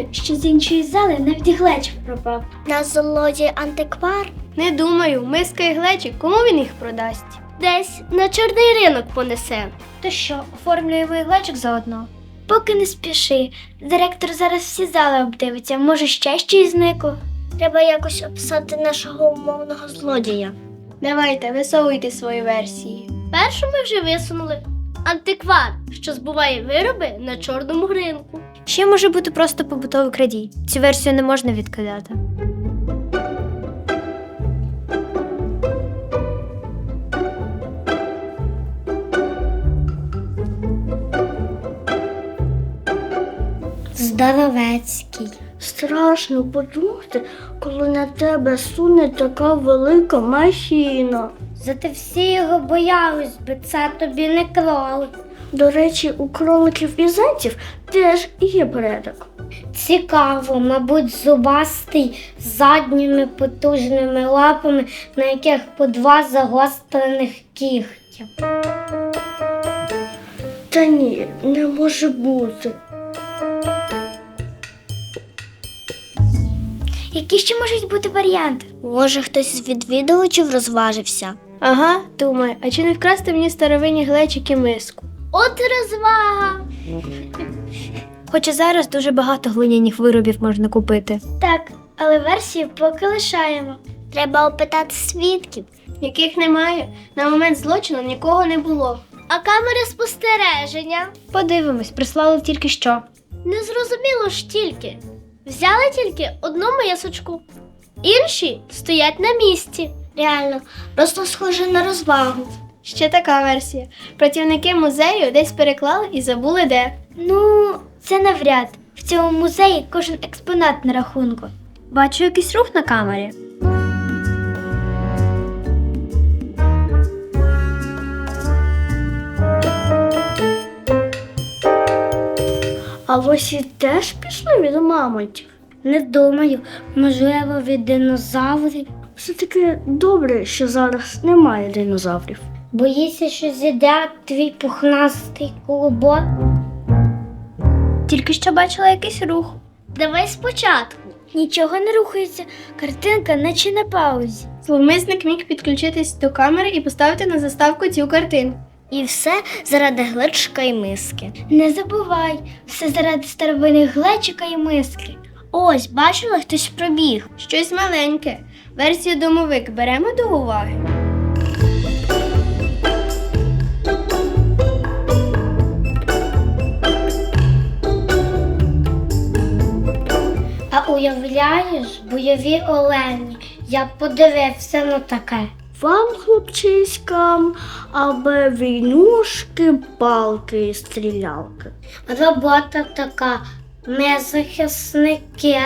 каже, що з іншої зали навіть глечик пропав. На золоті антиквар Не думаю, миска і глечик, кому він їх продасть? Десь на чорний ринок понесе. То що, оформлюємо і глечик заодно? Поки не спіши. Директор зараз всі зали обдивиться, може ще щось зникло. треба якось описати нашого умовного злодія. Давайте, висовуйте свої версії. Першу ми вже висунули. Антиквар, що збуває вироби на чорному ринку. Ще може бути просто побутовий крадій. Цю версію не можна відкидати. Здоровецький. Страшно подумати, коли на тебе суне така велика машина. Зате всі його боялись, би це тобі не кролик. До речі, у кроликів і зайців теж є предок. Цікаво, мабуть, зубастий з задніми потужними лапами, на яких по два загострених кігтя. Та ні, не може бути. Які ще можуть бути варіанти? Може, хтось з відвідувачів розважився? Ага, думай, а чи не вкрасти мені старовинні глечики миску? От розвага! Хоча зараз дуже багато глиняних виробів можна купити. Так, але версію поки лишаємо. Треба опитати свідків. Яких немає. На момент злочину нікого не було. А камери спостереження? Подивимось, прислали тільки що. Незрозуміло ж тільки. Взяли тільки одну мисочку. Інші стоять на місці. Реально, просто схоже на розвагу. Ще така версія. Працівники музею десь переклали і забули де. Ну, це навряд. В цьому музеї кожен експонат на рахунку. Бачу якийсь рух на камері. А лосі теж пішли від мамонтів. Не думаю, можливо, від динозаврів. Все-таки добре, що зараз немає динозаврів. Боїться, що з'їдять твій пухнастий колобок. Тільки що бачила якийсь рух. Давай спочатку. Нічого не рухається, картинка наче на паузі. Зловмисник міг підключитись до камери і поставити на заставку цю картинку. І все заради глечка і миски. Не забувай, все заради старовинних глечика і миски. Ось, бачила, хтось пробіг. Щось маленьке. Версію домовик беремо до уваги. Уявляєш, бойові олені. Я подивився на таке. Вам, хлопчиськам, аби війнушки, палки і стрілялки. Робота така. Ми захисники.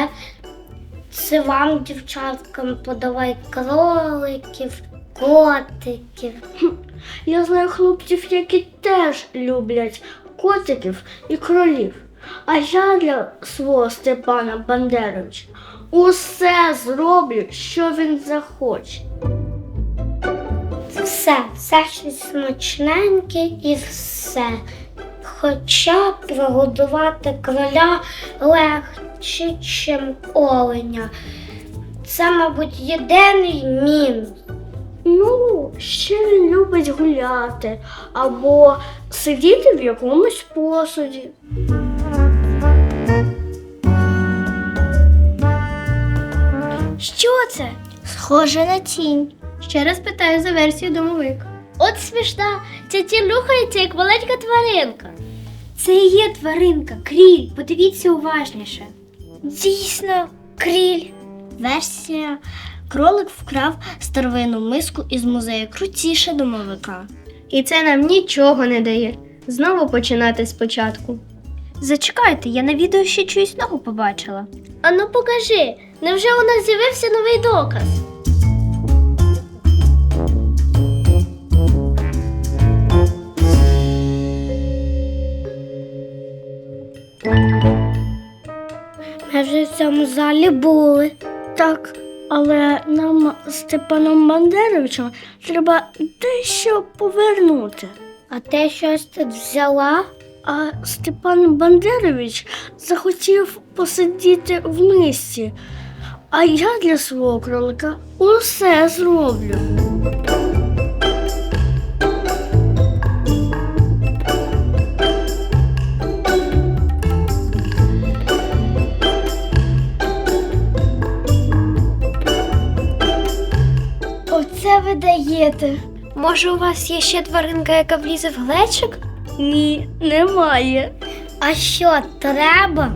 Це вам, дівчаткам, подавай кроликів, котиків. Я знаю хлопців, які теж люблять котиків і кролів. А я для свого Степана Бандеровича усе зроблю, що він захоче. Все, все щось смачненьке і все. Хоча прогодувати кроля легше, чим оленя. Це, мабуть, єдиний мінус. Ну, ще він любить гуляти або сидіти в якомусь посуді. Що це? Схоже на тінь. Ще раз питаю за версію домовик. От смішна, ця тінь рухається, як маленька тваринка. Це і є тваринка, кріль. Подивіться уважніше. Дійсно, кріль. Версія. Кролик вкрав старовинну миску із музею крутіше домовика. І це нам нічого не дає. Знову починати спочатку. Зачекайте, я на відео ще чиюсь ногу побачила. Ану покажи, невже у нас з'явився новий доказ? Ми вже в цьому залі були. Так, але нам з Степаном Бандеровичем треба дещо повернути. А ти щось тут взяла? А Степан Бандерович захотів посидіти в мисці. А я для свого кролика усе зроблю. Оце ви даєте. Може, у вас є ще тваринка, яка влізе в глечик? Ні, немає. А що, треба?